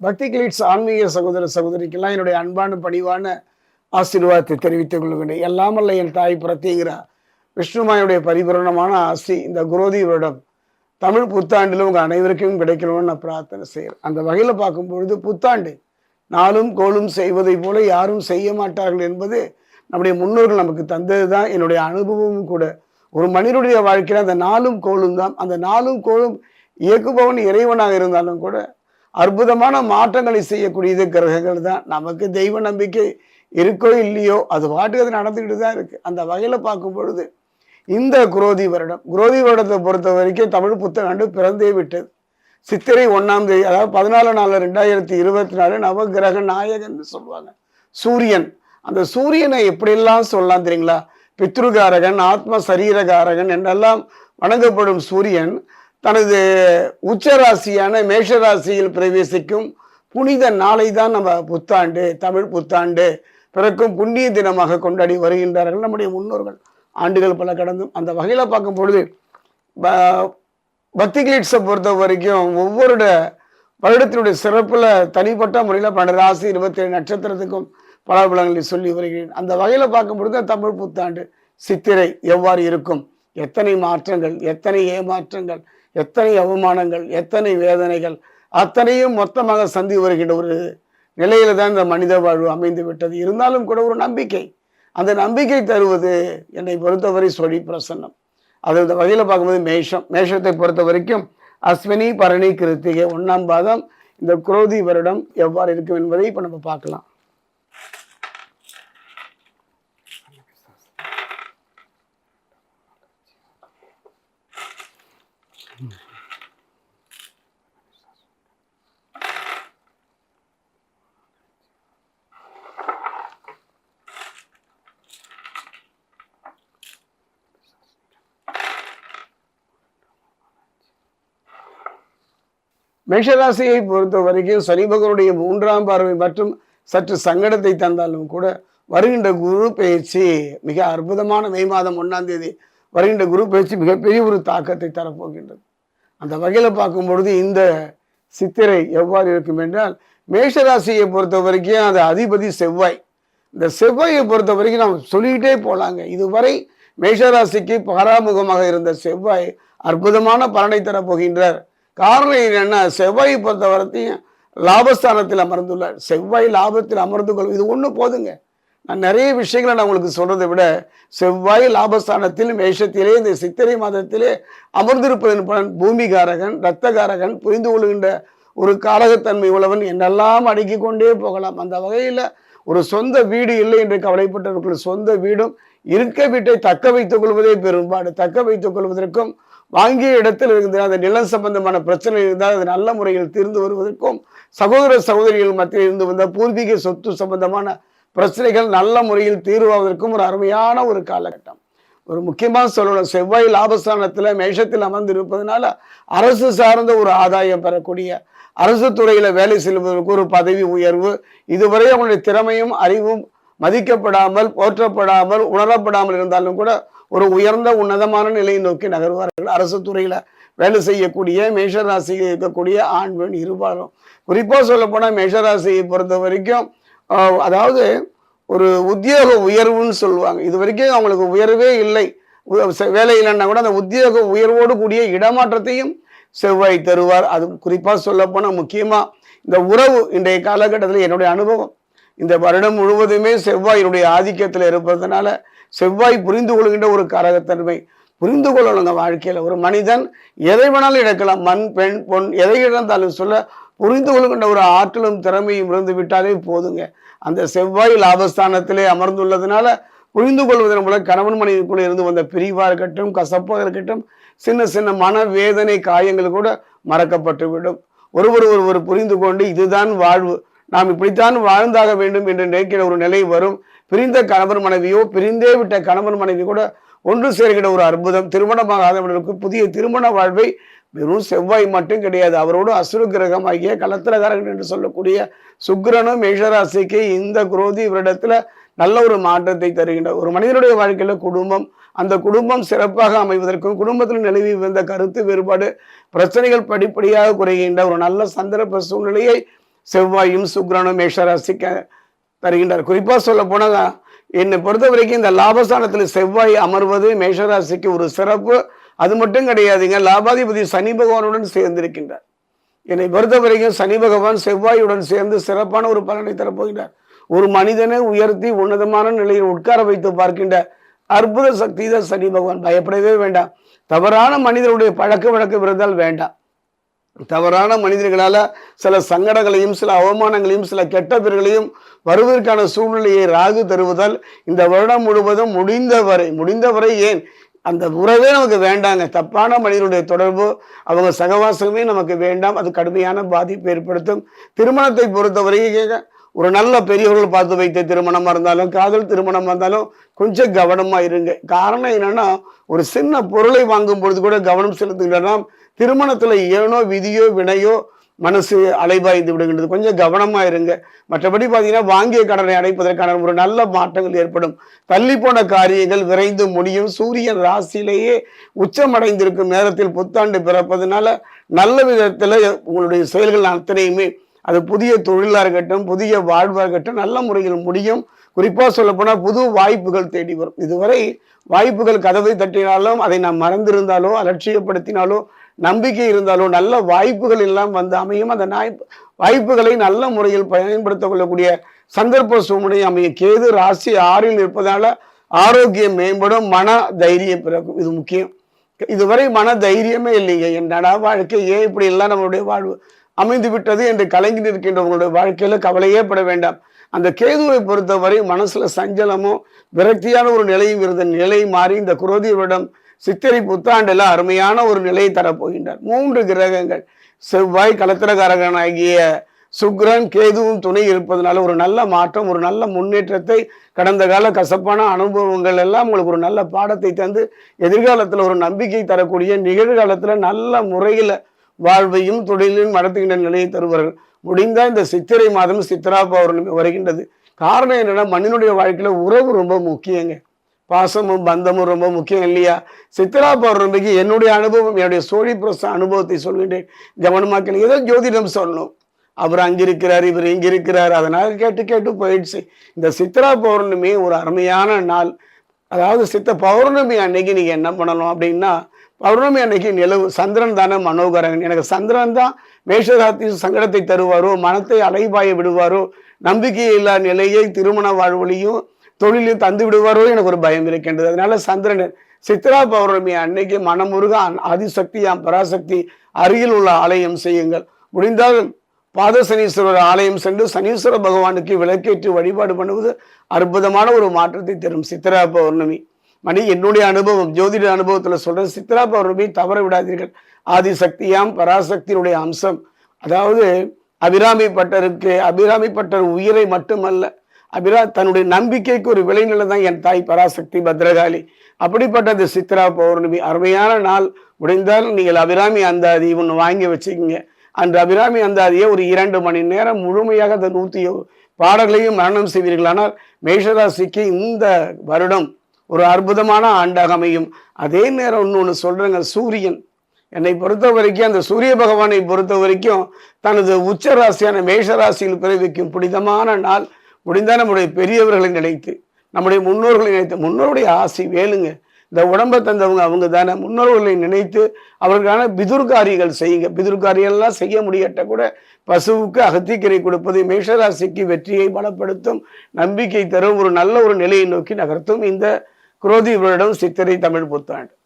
பக்தி கிளீட்ஸ் ஆன்மீக சகோதர சகோதரிக்கெல்லாம் என்னுடைய அன்பான பணிவான ஆசீர்வாதத்தை தெரிவித்துக் கொள்கிறேன் எல்லாமல்ல என் தாய் பிரத்திங்கிற விஷ்ணுமாயுடைய பரிபூரணமான ஆசி இந்த குரோதி வருடம். தமிழ் புத்தாண்டில் உங்கள் அனைவருக்கும் கிடைக்கணும்னு நான் பிரார்த்தனை செய்கிறேன். அந்த வகையில் பார்க்கும் பொழுது புத்தாண்டு. நாளும் கோலும் செய்வதைப் போல யாரும் செய்ய மாட்டார்கள் என்பது நம்முடைய முன்னோர்கள் நமக்கு தந்தது தான் என்னுடைய அனுபவமும் கூட. ஒரு மனிதனுடைய வாழ்க்கையில் அந்த நாளும் கோலும் தான் அந்த நாளும் கோலும் இயக்குபவன் இறைவனாக இருந்தாலும் கூட அற்புதமான மாற்றங்களை செய்யக்கூடியது கிரகங்கள் தான். நமக்கு தெய்வ நம்பிக்கை இருக்கோ இல்லையோ அது பாட்டுக்கு அது நடந்துக்கிட்டு தான் இருக்குது அந்த வகையில் பார்க்கும் பொழுது இந்த குரோதி வருடம் குரோதி வருடத்தை பொறுத்த வரைக்கும் தமிழ் புத்தாண்டு பிறந்தே விட்டது. சித்திரை ஒன்றாம் தேதி அதாவது பதினாலு நாலு ரெண்டாயிரத்தி இருபத்தி நாலு நவகிரக நாயகன் சொல்லுவாங்க. சூரியன். அந்த சூரியனை எப்படியெல்லாம் சொல்லலாம் தெரியுங்களா? பித்ருகாரகன் ஆத்ம சரீரகாரகன் என்றெல்லாம் வணங்கப்படும் சூரியன் தனது உச்சராசியான மேஷராசியில் பிரவேசிக்கும் புனித நாளை தான் நம்ம புத்தாண்டு தமிழ் புத்தாண்டு பிறக்கும் புண்ணிய தினமாக கொண்டாடி வருகின்றார்கள் நம்முடைய முன்னோர்கள். ஆண்டுகள் பல கடந்தும் அந்த வகையில் பார்க்கும் பொழுது ப- பக்தி பொறுத்த வரைக்கும் ஒவ்வொரு வருடத்தினுடைய சிறப்பில் தனிப்பட்ட முறையில் பன்னெண்டு ராசி இருபத்தேழு நட்சத்திரத்துக்கும் பலாபலங்களை சொல்லி வருகிறேன். அந்த வகையில் பார்க்கும் பொழுது தமிழ் புத்தாண்டு சித்திரை எவ்வாறு இருக்கும்? எத்தனை மாற்றங்கள் எத்தனை ஏமாற்றங்கள் எத்தனை அவமானங்கள் எத்தனை வேதனைகள் அத்தனையும் மொத்தமாக சந்தி வருகின்ற ஒரு நிலையில தான் இந்த மனித வாழ்வு அமைந்து விட்டது. இருந்தாலும் கூட ஒரு நம்பிக்கை. அந்த நம்பிக்கை தருவது என்னை பொறுத்தவரை சொல்லி பிரசன்னம். அது இந்த வகையில் பார்க்கும்போது மேஷம். மேஷத்தை பொறுத்த வரைக்கும் அஸ்வினி பரணி கிருத்திகை ஒன்றாம் பாதம் இந்த குரோதி வருடம் எவ்வாறு இருக்கும் என்பதை இப்போ நம்ம பார்க்கலாம். மேஷராசியை பொறுத்த வரைக்கும் சனி மூன்றாம் பார்வை மற்றும் சற்று சங்கடத்தை தந்தாலும் கூட வருகின்ற குரு பயிற்சி மிக அற்புதமான மே மாதம் ஒன்றாம் தேதி வருகின்ற குரு பயிற்சி மிகப்பெரிய ஒரு தாக்கத்தை தரப்போகின்றது. அந்த வகையில் பார்க்கும் பொழுது இந்த சித்திரை எவ்வாறு இருக்கும் என்றால் மேஷராசியை பொறுத்த வரைக்கும் அது அதிபதி செவ்வாய். இந்த செவ்வாயை பொறுத்த வரைக்கும் நாம் சொல்லிக்கிட்டே போகலாங்க இதுவரை மேஷராசிக்கு பாராமுகமாக இருந்த செவ்வாய் அற்புதமான பலனை தரப்போகின்றார் காரணம் என்னென்னா செவ்வாயை பொறுத்த வரைக்கும் லாபஸ்தானத்தில் அமர்ந்துள்ளார். செவ்வாய் லாபத்தில் அமர்ந்து கொள்வது இது ஒன்று போதுங்க. நான் நிறைய விஷயங்களை நான் உங்களுக்கு சொல்றதை விட செவ்வாய் லாபஸ்தானத்தில் மேஷத்திலே இந்த சித்திரை மாதத்திலே அமர்ந்திருப்பதன் பலன் பூமிகாரகன் ரத்தகாரகன் புரிந்து கொள்கின்ற ஒரு காரகத்தன்மை உள்ளவன் என்னெல்லாம் அடுக்கி கொண்டே போகலாம். அந்த வகையில் ஒரு சொந்த வீடு இல்லை என்று கவலைப்பட்டவர்கள் சொந்த வீடும் இருக்க வீட்டை தக்க வைத்துக் கொள்வதே பெரும்பாடு. தக்க வைத்துக் கொள்வதற்கும் வாங்கிய இடத்தில் இருந்த அந்த நிலம் சம்பந்தமான பிரச்சனை இருந்தால் அது நல்ல முறையில் தீர்ந்து வருவதற்கும் சகோதர சகோதரிகள் மத்தியில் இருந்து வந்த பூர்வீக சொத்து சம்பந்தமான பிரச்சனைகள் நல்ல முறையில் தீர்வாவதற்கும் ஒரு அருமையான ஒரு காலகட்டம். ஒரு முக்கியமாக சொல்லணும் செவ்வாய் லாபஸ்தானத்தில் மேஷத்தில் அமர்ந்து இருப்பதனால அரசு சார்ந்த ஒரு ஆதாயம் பெறக்கூடிய அரசு துறையில் வேலை செல்வதற்கு ஒரு பதவி உயர்வு இதுவரை அவனுடைய திறமையும் அறிவும் மதிக்கப்படாமல் போற்றப்படாமல் உணரப்படாமல் இருந்தாலும் கூட ஒரு உயர்ந்த உன்னதமான நிலையை நோக்கி நகர்வார்கள். அரசு துறையில் வேலை செய்யக்கூடிய மேஷராசியில் இருக்கக்கூடிய ஆண் பெண் இருபாலும். குறிப்பாக சொல்லப்போனால் மேஷராசியை பொறுத்த வரைக்கும் அதாவது ஒரு உத்தியோக உயர்வுன்னு சொல்லுவாங்க. இது வரைக்கும் அவங்களுக்கு உயர்வே இல்லை. வேலை இல்லைன்னா கூட அந்த உத்தியோக உயர்வோடு கூடிய இடமாற்றத்தையும் செவ்வாய் தருவார். அது குறிப்பாக சொல்லப்போனால் முக்கியமாக இந்த உறவு. இன்றைய காலகட்டத்தில் என்னுடைய அனுபவம். இந்த வருடம் முழுவதுமே செவ்வாயினுடைய ஆதிக்கத்தில் இருப்பதனால செவ்வாய் புரிந்து கொள்கின்ற ஒரு கரகத்தன்மை புரிந்து கொள்ளணுங்க வாழ்க்கையில். ஒரு மனிதன் எதை வேணாலும் இழக்கலாம். மண் பெண் பொன் எதை இழந்தாலும் சொல்ல புரிந்து கொள்கின்ற ஒரு ஆற்றலும் திறமையும் இருந்து விட்டாலே போதுங்க. அந்த செவ்வாய் லாபஸ்தானத்திலே அமர்ந்துள்ளதுனால புரிந்து கொள்வதன் மூலம் கணவன் மனைவிக்குள்ளே இருந்து வந்த பிரிவாக இருக்கட்டும் கசப்பாக இருக்கட்டும் சின்ன சின்ன மன வேதனை காயங்கள் கூட மறக்கப்பட்டு விடும் ஒருவர் ஒருவர் புரிந்து கொண்டு இதுதான் வாழ்வு. நாம் இப்படித்தான் வாழ்ந்தாக வேண்டும் என்று நினைக்கிற ஒரு நிலை வரும். பிரிந்த கணவன் மனைவியோ பிரிந்தே விட்ட கணவன் மனைவி கூட ஒன்று சேர்கிற ஒரு அற்புதம். திருமணமாகாதவர்களுக்கு புதிய திருமண வாழ்வை வெறும் செவ்வாய் மட்டும் கிடையாது. அவரோடு அசுர கிரகம் ஆகிய கலத்திரகாரகன் என்று சொல்லக்கூடிய சுக்கிரனும் மேஷராசிக்கு இந்த குரோதி இவரிடத்துல நல்ல ஒரு மாற்றத்தை தருகின்ற ஒரு மனிதனுடைய வாழ்க்கையில் குடும்பம் அந்த குடும்பம் சிறப்பாக அமைவதற்கும் குடும்பத்தில் நிலவி வந்த கருத்து வேறுபாடு பிரச்சனைகள் படிப்படியாக குறைகின்ற ஒரு நல்ல சந்தர்ப்ப சூழ்நிலையை செவ்வாயும் சுக்ரனும் மேஷராசிக்கு தருகின்றார் குறிப்பாக சொல்ல போனால் என்னை பொறுத்த வரைக்கும் இந்த லாபஸ்தானத்தில் செவ்வாய் அமர்வது மேஷராசிக்கு ஒரு சிறப்பு. அது மட்டும் கிடையாதுங்க. லாபாதிபதி சனி பகவானுடன் சேர்ந்திருக்கின்றார். என்னை பொறுத்த வரைக்கும் சனி பகவான் செவ்வாயுடன் சேர்ந்து சிறப்பான ஒரு பலனை தரப்போகிறார் ஒரு மனிதனை உயர்த்தி உன்னதமான நிலையில் உட்கார வைத்து பார்க்கின்ற அற்புத சக்தி தான் சனி பகவான். பயப்படவே வேண்டாம். தவறான மனிதனுடைய பழக்க வழக்கம் இருந்தால் வேண்டாம். தவறான மனிதர்களால் சில சங்கடங்களையும் சில அவமானங்களையும் சில கெட்ட பேர்களையும் வருவதற்கான சூழ்நிலையை ராகு தருவதால் இந்த வருடம் முழுவதும் முடிந்தவரை முடிந்தவரை ஏன் அந்த உறவே நமக்கு வேண்டாங்க. தப்பான மனிதனுடைய தொடர்பு அவங்க சகவாசமே நமக்கு வேண்டாம். அது கடுமையான பாதிப்பு ஏற்படுத்தும். திருமணத்தை பொறுத்தவரை ஒரு நல்ல பெரியவர்கள் பார்த்து வைத்த திருமணமாக இருந்தாலும் காதல் திருமணமாக இருந்தாலும் கொஞ்சம் கவனமாக இருங்க. காரணம் என்னென்னா ஒரு சின்ன பொருளை வாங்கும் பொழுது கூட கவனம் செலுத்துகிறனா திருமணத்தில் ஏனோ விதியோ வினையோ மனசு அலைபாய்ந்து விடுகின்றது. கொஞ்சம் கவனமாக இருங்க. மற்றபடி பார்த்தீங்கன்னா வாங்கிய கடனை அடைப்பதற்கான ஒரு நல்ல மாற்றங்கள் ஏற்படும். தள்ளி போன காரியங்கள் விரைந்து முடியும். சூரியன் ராசியிலேயே உச்சமடைந்திருக்கும் நேரத்தில் புத்தாண்டு பிறப்பதுனால நல்ல விதத்தில் உங்களுடைய செயல்கள் அத்தனையுமே அது புதிய தொழிலாக இருக்கட்டும் புதிய வாழ்வாக இருக்கட்டும் நல்ல முறையில் முடியும். குறிப்பாக சொல்லப்போனால் புது வாய்ப்புகள் தேடி வரும். இதுவரை வாய்ப்புகள் கதவை தட்டினாலும் அதை நாம் மறந்திருந்தாலோ அலட்சியப்படுத்தினாலோ நம்பிக்கை இருந்தாலும் நல்ல வாய்ப்புகள் எல்லாம் வந்து அமையும். அந்த நாய் வாய்ப்புகளை நல்ல முறையில் பயன்படுத்திக் கொள்ளக்கூடிய சந்தர்ப்ப சூழ்நிலை அமையும். கேது ராசி ஆறில் இருப்பதால ஆரோக்கியம் மேம்படும் மன தைரியம் பிறக்கும். இது முக்கியம். இதுவரை மன தைரியமே இல்லைங்க. என்னடா வாழ்க்கை? ஏன் இப்படி எல்லாம் நம்மளுடைய வாழ்வு அமைந்து விட்டது என்று கலங்கி நிற்கின்றவங்களுடைய வாழ்க்கையில் வாழ்க்கையில கவலையே பட வேண்டாம். அந்த கேதுவை பொறுத்தவரை மனசுல சஞ்சலமும் விரக்தியான ஒரு நிலையும் இருந்த நிலை மாறி இந்த குரோதியரிடம் சித்திரை புத்தாண்டுல அருமையான ஒரு நிலையை தரப்போகின்றார். மூன்று கிரகங்கள் செவ்வாய் கலத்திரகாரகனாகிய சுக்ரன் கேதுவும் துணை இருப்பதனால ஒரு நல்ல மாற்றம் ஒரு நல்ல முன்னேற்றத்தை கடந்த கால கசப்பான அனுபவங்கள் எல்லாம் உங்களுக்கு ஒரு நல்ல பாடத்தை தந்து எதிர்காலத்தில் ஒரு நம்பிக்கை தரக்கூடிய நிகழ்காலத்தில் நல்ல முறையில் வாழ்வையும் தொழிலையும் நடத்துகின்ற நிலையை தருவார்கள். முடிந்தால் இந்த சித்திரை மாதம் சித்திரா பௌர்ணமி வருகின்றது. காரணம் என்னென்னா மண்ணினுடைய வாழ்க்கையில் உறவு ரொம்ப முக்கியங்க. பாசமும் பந்தமும் ரொம்ப முக்கியம் இல்லையா? சித்திரா பௌர்ணமிக்கு என்னுடைய அனுபவம் என்னுடைய சோழி பிரச அனுபவத்தை சொல்கின்றேன். கவனமாக்கணும். ஏதோ ஜோதிடம் சொல்லணும். அவர் அங்கிருக்கிறார் இவர் இங்கிருக்கிறார். அதனால் கேட்டு கேட்டு போயிடுச்சு. இந்த சித்திரா பௌர்ணமி ஒரு அருமையான நாள். அதாவது சித்த பௌர்ணமி அன்னைக்கு நீங்கள் என்ன பண்ணணும் அப்படின்னா பௌர்ணமி அன்னைக்கு நிலவு சந்திரன் தானே மனோகரன். எனக்கு சந்திரன் தான் மேஷராத்தி சங்கடத்தை தருவாரோ மனத்தை அலைபாய விடுவாரோ நம்பிக்கை இல்லா நிலையை திருமண வாழ்வழியும் தொழிலையும் தந்து விடுவாரோ எனக்கு ஒரு பயம் இருக்கின்றது. அதனால சந்திரன் சித்ரா பௌர்ணமி அன்னைக்கு மனமுருகான் ஆதிசக்தியாம் பராசக்தி அருகில் உள்ள ஆலயம் செய்யுங்கள். முடிந்தால் பாத சனீஸ்வரர் ஆலயம் சென்று சனீஸ்வர பகவானுக்கு விளக்கேற்று வழிபாடு பண்ணுவது அற்புதமான ஒரு மாற்றத்தை தரும் சித்ரா பௌர்ணமி. மணி என்னுடைய அனுபவம் ஜோதிட அனுபவத்தில் சொல்றேன். சித்ரா பௌர்ணமி தவற விடாதீர்கள். ஆதிசக்தியாம் பராசக்தியினுடைய அம்சம். அதாவது அபிராமி பட்டருக்கு அபிராமி பட்டர் உயிரை மட்டுமல்ல அபிரா தன்னுடைய நம்பிக்கைக்கு ஒரு விளைநிலை தான் என் தாய் பராசக்தி பத்ரகாளி. அப்படிப்பட்ட இந்த சித்ரா பௌர்ணமி. அருமையான நாள். முடிந்தால் நீங்கள் அபிராமி அந்தாதி ஒன்று வாங்கி வச்சுக்கிங்க. அன்று அபிராமி அந்தாதியை ஒரு இரண்டு மணி நேரம் முழுமையாக அந்த நூற்றி பாடல்களையும் மரணம் செய்வீர்கள். ஆனால் மேஷராசிக்கு இந்த வருடம் ஒரு அற்புதமான ஆண்டாக அமையும். அதே நேரம் இன்னொன்று சொல்கிறேங்க சூரியன். என்னை பொறுத்த வரைக்கும் அந்த சூரிய பகவானை பொறுத்த வரைக்கும் தனது உச்ச ராசியான மேஷராசியில் பிறவிக்கும் புனிதமான நாள். முடிந்தால் நம்முடைய பெரியவர்களை நினைத்து நம்முடைய முன்னோர்களை நினைத்து முன்னோருடைய ஆசை வேலுங்க. இந்த உடம்பை தந்தவங்க அவங்க தானே. முன்னோர்களை நினைத்து அவர்களுக்கான பிதுர்காரிகள் செய்யுங்க. பிதுர்காரியெல்லாம் செய்ய முடியட்ட கூட பசுவுக்கு அகத்திக்கரை கொடுப்பது மேஷராசிக்கு வெற்றியை பலப்படுத்தும் நம்பிக்கை தரும் ஒரு நல்ல ஒரு நிலையை நோக்கி நகர்த்தும் இந்த குரோதி வருடம் சித்திரை தமிழ் புத்தாண்டு.